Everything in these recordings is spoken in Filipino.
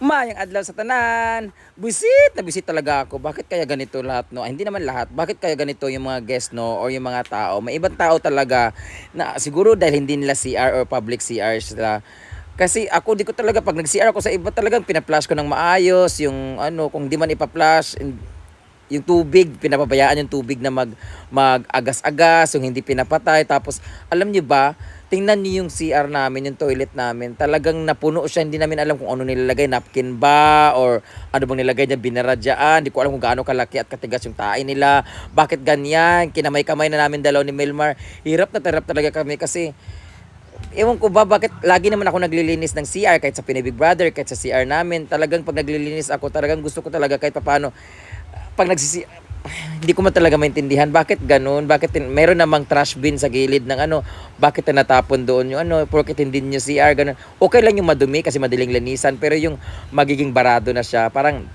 Mayang adlaw sa tanan. Bisit na bisit talaga ako. Bakit kaya ganito lahat no? Ah, hindi naman lahat. Bakit kaya ganito yung mga guest no or yung mga tao? May ibang tao talaga na siguro dahil hindi nila CR or public CR sila. Kasi ako di ko talaga pag nag-CR ako sa iba talagang pina-flash ko ng maayos yung ano kung di man ipa-flash yung tubig, pinapabayaan yung tubig na mag mag-agas-agas, yung hindi pinapatay. Tapos, alam niyo ba, tingnan niyo yung CR namin, yung toilet namin. Talagang napuno siya, hindi namin alam kung ano nilalagay, napkin ba, or ano bang nilagay niya, binaradyan. Hindi ko alam kung gaano kalaki at katigas yung tae nila. Bakit ganyan? Kinamay-kamay na namin dalaw ni Milmar. Hirap na hirap talaga kami kasi Ewan ko ba bakit lagi naman ako naglilinis ng CR kahit sa Pinay Big Brother, kahit sa CR namin. Talagang pag naglilinis ako, talagang gusto ko talaga kahit paano pag nagsisi hindi ko man talaga maintindihan bakit ganun? Bakit meron namang trash bin sa gilid ng ano? Bakit tinatapon doon yung ano? Porket hindi nyo CR ganun. Okay lang yung madumi kasi madaling linisan pero yung magiging barado na siya parang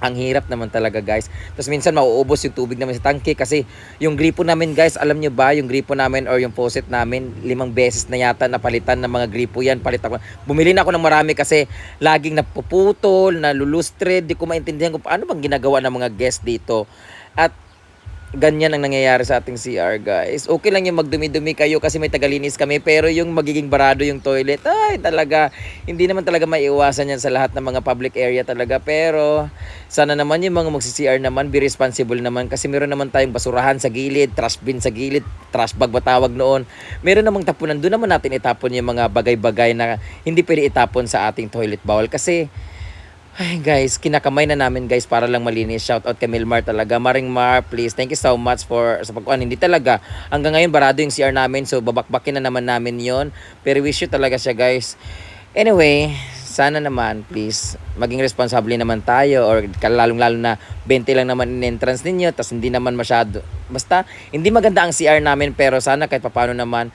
ang hirap naman talaga guys. Tapos minsan mauubos yung tubig namin sa tangke kasi yung gripo namin guys, alam nyo ba yung gripo namin or yung faucet namin, limang beses na yata napalitan ng mga gripo yan. Palitan ko. Bumili na ako ng marami kasi laging napuputol, nalulustre, di ko maintindihan kung paano bang ginagawa ng mga guest dito. At ganyan ang nangyayari sa ating CR guys. Okay lang yung magdumi-dumi kayo kasi may tagalinis kami pero yung magiging barado yung toilet, ay talaga, hindi naman talaga maiiwasan yan sa lahat ng mga public area talaga. Pero sana naman yung mga magsi-CR naman, be responsible naman kasi meron naman tayong basurahan sa gilid, trash bin sa gilid, trash bag ba tawag noon. Meron namang tapunan, doon naman natin itapon yung mga bagay-bagay na hindi pwede itapon sa ating toilet bowl kasi ay guys, kinakamay na namin guys para lang malinis. Shout out kay Milmar talaga. Maring Mar, please. Thank you so much for sa pagkuhan. Hindi talaga. Hanggang ngayon barado yung CR namin. So babakbakin na naman namin yon Pero wish you talaga siya guys. Anyway, sana naman please maging responsable naman tayo or lalong lalo na 20 lang naman in entrance ninyo tapos hindi naman masyado basta hindi maganda ang CR namin pero sana kahit papano naman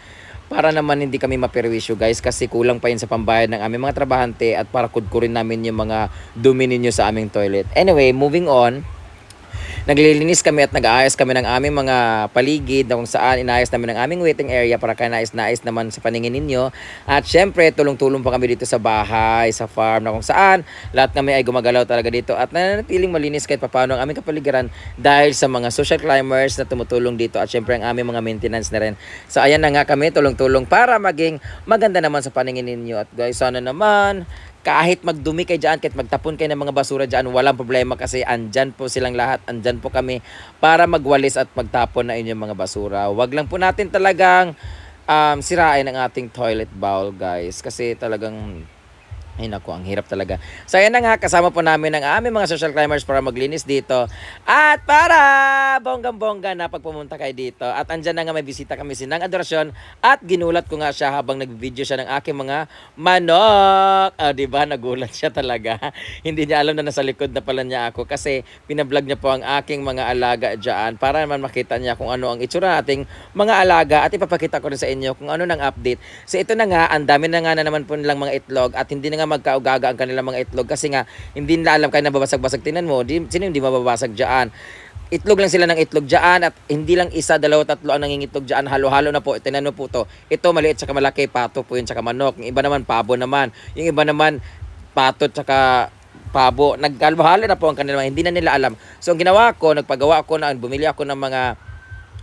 para naman hindi kami maperwisyo guys kasi kulang pa yun sa pambayad ng aming mga trabahante at para kudkurin namin yung mga dumi ninyo sa aming toilet. Anyway, moving on. Naglilinis kami at nag-aayos kami ng aming mga paligid na kung saan inayos namin ang aming waiting area para kanais-nais naman sa paningin ninyo. At syempre, tulong-tulong pa kami dito sa bahay, sa farm na kung saan lahat kami ay gumagalaw talaga dito at nananatiling malinis kahit papano ang aming kapaligiran dahil sa mga social climbers na tumutulong dito at syempre ang aming mga maintenance na rin. So ayan na nga kami, tulong-tulong para maging maganda naman sa paningin ninyo. At guys, sana naman kahit magdumi kayo dyan, kahit magtapon kayo ng mga basura dyan, walang problema kasi andyan po silang lahat, andyan po kami para magwalis at magtapon na inyong mga basura. Wag lang po natin talagang um, sirain ang ating toilet bowl guys kasi talagang ay naku, ang hirap talaga. So ayan na nga, kasama po namin ang aming mga social climbers para maglinis dito. At para bonggang-bongga na pag pumunta kayo dito. At andyan na nga may bisita kami sinang adorasyon. At ginulat ko nga siya habang nag-video siya ng aking mga manok. Ah, di ba? Nagulat siya talaga. Hindi niya alam na nasa likod na pala niya ako kasi pinablog niya po ang aking mga alaga dyan para naman makita niya kung ano ang itsura nating mga alaga at ipapakita ko rin sa inyo kung ano nang update. So ito na nga, ang dami na nga na naman po nilang mga itlog at hindi na nga magkaugaga ang kanilang mga itlog kasi nga hindi nila alam kaya nababasag-basag. Tinan mo, di, sino hindi mababasag dyan? Itlog lang sila ng itlog dyan at hindi lang isa, dalawa, tatlo ang nangingitlog dyan. Halo-halo na po. Tinan po to. Ito maliit tsaka malaki, pato po yun tsaka manok. Yung iba naman pabo naman. Yung iba naman pato tsaka pabo. Nagkalbahalo na po ang kanilang hindi na nila alam. So ang ginawa ko, nagpagawa ako na bumili ako ng mga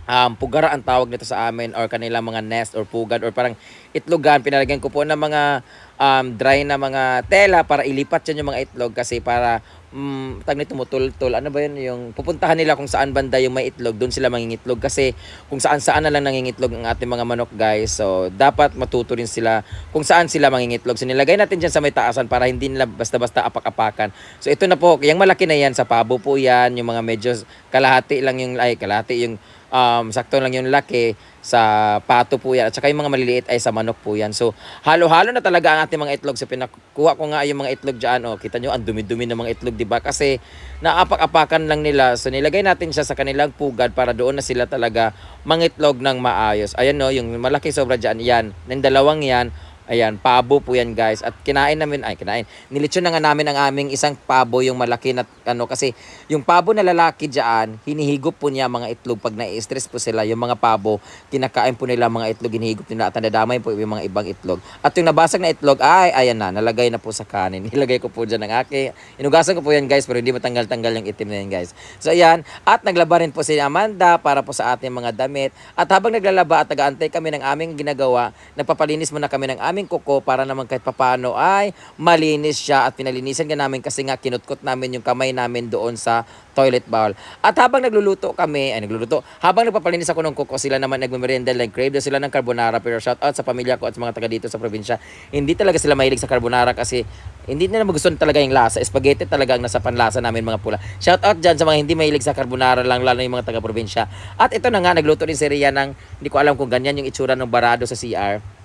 um, pugara ang tawag nito sa amin or kanilang mga nest or pugad or parang itlogan. Pinalagyan ko po ng mga um, dry na mga tela para ilipat yan yung mga itlog kasi para um, tag nito mutultol. Ano ba yun? Yung pupuntahan nila kung saan banda yung may itlog, doon sila mangingitlog kasi kung saan saan na lang nangingitlog ang ating mga manok guys. So dapat matuto rin sila kung saan sila mangingitlog. So nilagay natin dyan sa may taasan para hindi nila basta-basta apak-apakan. So ito na po, yung malaki na yan sa pabo po yan, yung mga medyo kalahati lang yung, ay kalahati yung um, sakto lang yung laki sa pato po yan. At saka yung mga maliliit ay sa manok po yan. So, halo-halo na talaga ang ating mga itlog. So, pinakuha ko nga yung mga itlog dyan. O, kita nyo, ang dumi-dumi ng mga itlog, di ba? Kasi, naapak-apakan lang nila. So, nilagay natin siya sa kanilang pugad para doon na sila talaga mangitlog ng maayos. Ayan no, yung malaki sobra dyan, yan. Yung dalawang yan, Ayan, pabo po yan guys. At kinain namin, ay kinain. Nilitsyon na nga namin ang aming isang pabo, yung malaki na ano kasi yung pabo na lalaki diyan, hinihigop po niya mga itlog pag nai-stress po sila. Yung mga pabo, kinakain po nila mga itlog, hinihigop nila at nadadamay po yung mga ibang itlog. At yung nabasag na itlog, ay ayan na, nalagay na po sa kanin. Nilagay ko po dyan ng aki. Inugasan ko po yan guys, pero hindi matanggal-tanggal yung itim na yan guys. So ayan, at naglaba rin po si Amanda para po sa ating mga damit. At habang naglalaba at nag-aantay kami ng aming ginagawa, nagpapalinis muna kami ng aming kuko para naman kahit papano ay malinis siya at pinalinisan ka namin kasi nga kinutkot namin yung kamay namin doon sa toilet bowl. At habang nagluluto kami, ay nagluluto, habang nagpapalinis ako ng kuko, sila naman nagmemerenda, like crave sila ng carbonara. Pero shout out sa pamilya ko at sa mga taga dito sa probinsya. Hindi talaga sila mahilig sa carbonara kasi hindi nila magustuhan talaga yung lasa. Spaghetti talaga ang nasa panlasa namin mga pula. Shout out dyan sa mga hindi mahilig sa carbonara lang, lalo yung mga taga probinsya. At ito na nga, nagluto din si Ria ng, hindi ko alam kung ganyan yung itsura ng barado sa CR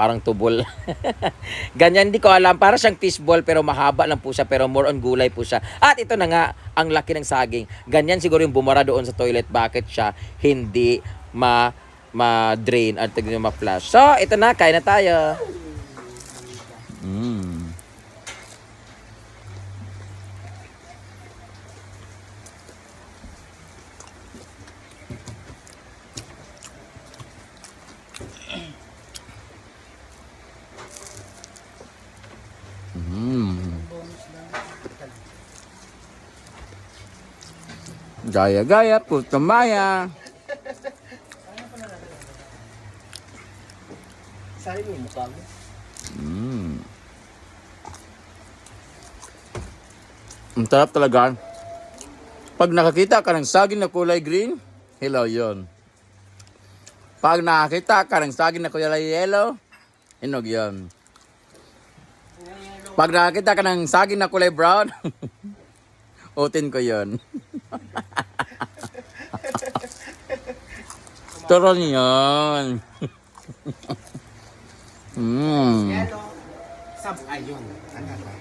parang tubol. Ganyan, hindi ko alam. Para siyang fishball pero mahaba lang po siya pero more on gulay po siya. At ito na nga, ang laki ng saging. Ganyan siguro yung bumara doon sa toilet. Bakit siya hindi ma ma-drain at ma-flush. So, ito na, kain na tayo. Mm. Gaya-gaya, puto maya. Sari mo yung mukha mo. Mm. Ang sarap talaga. Pag nakakita ka ng saging na kulay green, hello yon. Pag nakakita ka ng saging na kulay yellow, hinog yon. Pag nakakita ka ng saging na kulay brown, utin ko yon. Turon yon. mm. Yellow. Sab, ayun. Ano ba?